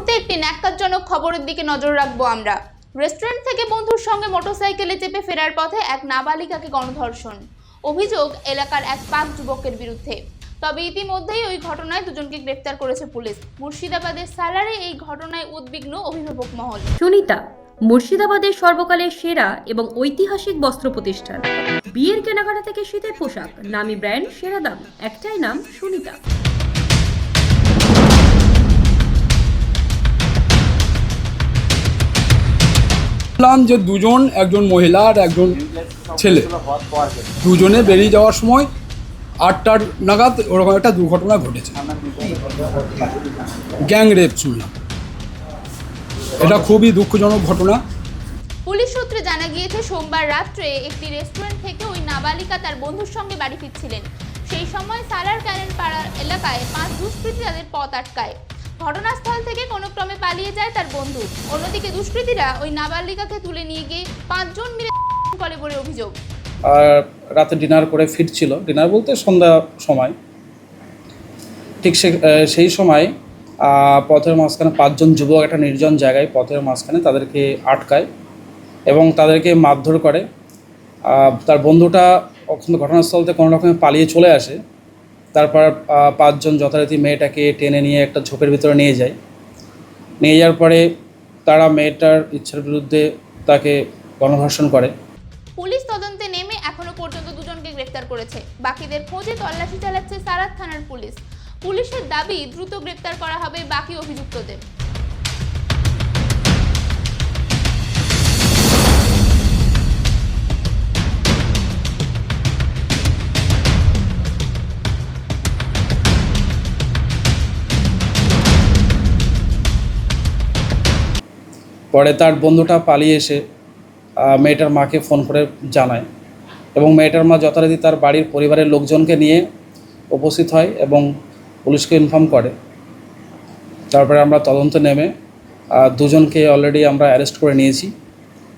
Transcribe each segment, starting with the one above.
মুহূর্তে একটি ন্যাক্কারজনক খবরের দিকে নজর রাখব আমরা। রেস্টুরেন্ট থেকে বন্ধুর সঙ্গে মোটরসাইকেলে চেপে ফেরার পথে এক নাবালিকাকে গণধর্ষণ। অভিযোগ, এলাকার এক পাক যুবকের বিরুদ্ধে। তবে ইতিমধ্যেই ওই ঘটনায় দুজনকে গ্রেফতার করেছে পুলিশ। মুর্শিদাবাদের সালারে এই ঘটনায় উদ্বিগ্ন অভিভাবক মহল। সুনিতা, মুর্শিদাবাদের সর্বকালের সেরা এবং ঐতিহাসিক বস্ত্র প্রতিষ্ঠান। বিয়ের কেনাকাটা থেকে শীতের পোশাক। নামি ব্র্যান্ড, সেরা দাম। একটাই নাম সুনিতা। দেখলাম যে দুজন, একজন মহিলা আর একজন ছেলে। দুজনে বেরিয়ে যাওয়ার সময় আটটার নাগাদ ওরকম একটা দুর্ঘটনা ঘটেছে। গ্যাং রেপ শুনলাম। এটা খুবই দুঃখজনক ঘটনা। পুলিশ সূত্রে জানা গিয়েছে, সোমবার রাত্রে একটি রেস্টুরেন্ট থেকে ওই নাবালিকা তার বন্ধুর সঙ্গে বাড়ি ফিরছিলেন। সেই সময় সালার ক্যানেল পাড়ার এলাকায় পাঁচ দুষ্কৃতী তাদের পথ আটকায়। ঘটনাস্থল থেকে কোনো ক্রমে পালিয়ে যায় তার বন্ধু। অন্যদিকে দুষ্কৃতীরা ওই নাবালিকাকে তুলে নিয়ে গিয়ে পাঁচজন মিলে করে বলে অভিযোগ। আর রাতে ডিনার করে ফিরছিল। ডিনার বলতে সন্ধ্যা সময়। ঠিক সেই সময় পথের মাঝখানে পাঁচজন যুবক একটা নির্জন জায়গায় পথের মাঝখানে তাদেরকে আটকায় এবং তাদেরকে মারধর করে। তার বন্ধুটা ঘটনাস্থল থেকে কোনো রকমে পালিয়ে চলে আসে। তারপর পাঁচজন যথারীতি মেয়েটাকে টেনে নিয়ে একটা ঝোপের ভিতরে নিয়ে যায়। নিয়ে যাওয়ার পরে তারা মেয়েটার ইচ্ছার বিরুদ্ধে তাকে গণধর্ষণ করে। পুলিশ তদন্তে নেমে এখনও পর্যন্ত দুজনকে গ্রেফতার করেছে। বাকিদের খোঁজে তল্লাশি চালাচ্ছে সারাত থানার পুলিশ। পুলিশের দাবি, দ্রুত গ্রেপ্তার করা হবে বাকি অভিযুক্তদের। পরে তার বন্ধুটা পালিয়ে এসে মেয়েটার মাকে ফোন করে জানায় এবং মেয়েটার মা যথারীতি তার বাড়ির পরিবারের লোকজনকে নিয়ে উপস্থিত হয় এবং পুলিশকে ইনফর্ম করে। তারপরে আমরা তদন্তে নেমে দুজনকে অলরেডি আমরা অ্যারেস্ট করে নিয়েছি।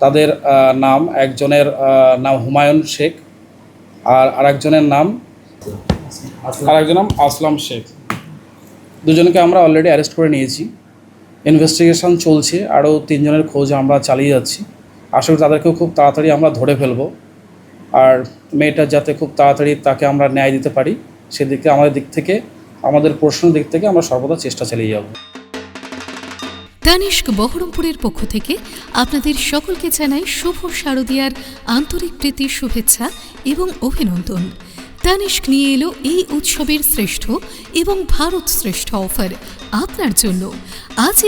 তাদের নাম একজনের নাম হুমায়ুন শেখ আর আরেকজনের নাম আরেকজনের নাম আসলাম শেখ। দুজনকে আমরা অলরেডি অ্যারেস্ট করে নিয়েছি। ইনভেস্টিগেশন চলছে আরও তিনজনের খোঁজ আমরা চালিয়ে যাচ্ছি। আশা করি তাদেরকেও খুব তাড়াতাড়ি আমরা ধরে ফেলব। আর মেয়েটা যাতে খুব তাড়াতাড়ি তাকে আমরা ন্যায় দিতে পারি, সেদিকে আমাদের দিক থেকে, আমাদের প্রশ্নের দিক থেকে আমরা সর্বদা চেষ্টা চালিয়ে যাব। তানিষ্ক বহরমপুরের পক্ষ থেকে আপনাদের সকলকে জানাই শুভ শারদিয়ার আন্তরিক প্রীতি, শুভেচ্ছা এবং অভিনন্দন। তানিষ্ক নিয়ে এলো এই উৎসবের শ্রেষ্ঠ এবং ভারত শ্রেষ্ঠ অফার আপনার জন্য। আজই